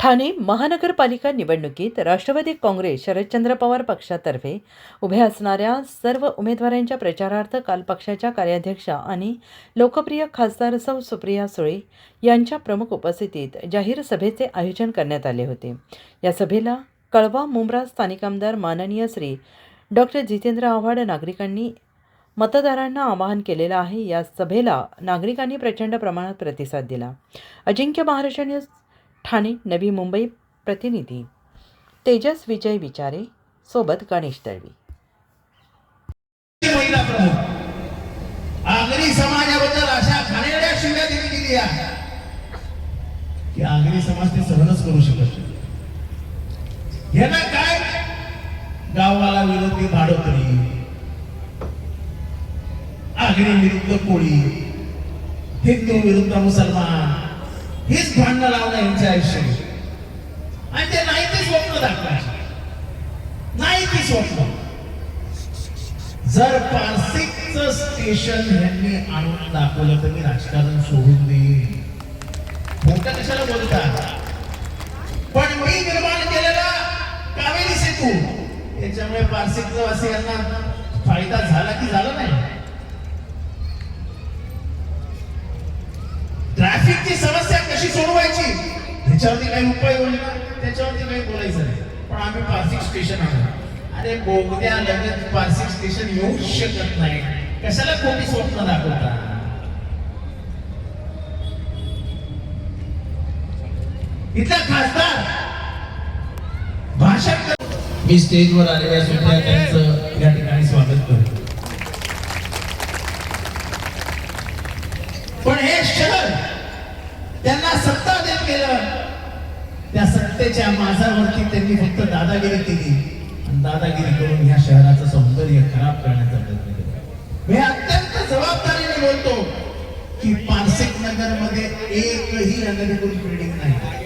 ठाणे महानगरपालिका निवडणुकीत राष्ट्रवादी काँग्रेस शरदचंद्र पवार पक्षातर्फे उभे असणाऱ्या सर्व उमेदवारांच्या प्रचारार्थ काल पक्षाच्या कार्याध्यक्षा आणि लोकप्रिय खासदार सौ सुप्रिया सुळे यांच्या प्रमुख उपस्थितीत जाहीर सभेचे आयोजन करण्यात आले होते. या सभेला कळवा मुंब्रा स्थानिक आमदार माननीय श्री. डॉक्टर जितेंद्र आव्हाड नागरिकांनी मतदारांना आवाहन केलेलं आहे. या सभेला नागरिकांनी प्रचंड प्रमाणात प्रतिसाद दिला. अजिंक्य महाराष्ट्र न्यूज ठाणे नवी मुंबई प्रतिनिधी. तेजस विजय विचारे सोबत गणेश दळवी. आगरी समाजाबद्दल अशा घाणेरड्या शिव्या दिली गेली आहे. की आगरी समाज ते सहनच करू शकत नाही. यांना काय? गावाला विरोधी भाडोतरी. आगरी विरुद्ध कोळी. हिंदू विरुद्ध मुसलमान. हेच भांडणं लावणं यांच्या आयुष्य आणि ते नाही ते स्वप्न दाखवायचे. नाही ते स्वप्न. जर पारसिकचं स्टेशन यांनी आणून दाखवलं तर मी राजकारण सोडून देईन. मोठ्या कशाला बोलतात पण मी निर्माण केलेला कावेरी सेतू याच्यामुळे पारसिक वासियांना फायदा झाला की झाला नाही? ट्रॅफिकची समस्या ह्याच्यावरती काही उपाययोजना त्याच्यावरती काही बोलायचं नाही. पण आम्ही पारसिक स्टेशन आणलं अरे बोगद्या लगेच पारसिक स्टेशन येऊ शकत नाही. कशाला कोणी स्वप्न दाखवता? इथला खासदार. भाषण कर- मी स्टेजवर आलेल्या सुद्धा त्यांचं या ठिकाणी स्वागत करतो पण हे शहर त्यांना सत्तेच्या माझावरती त्यांनी फक्त दादागिरी केली. आणि दादागिरी करून या शहराचं सौंदर्य खराब करण्याचा प्रयत्न केला. मी अत्यंत जबाबदारीने बोलतो की पारसिक नगरमध्ये एकही अनधिकृत बिल्डिंग नाही.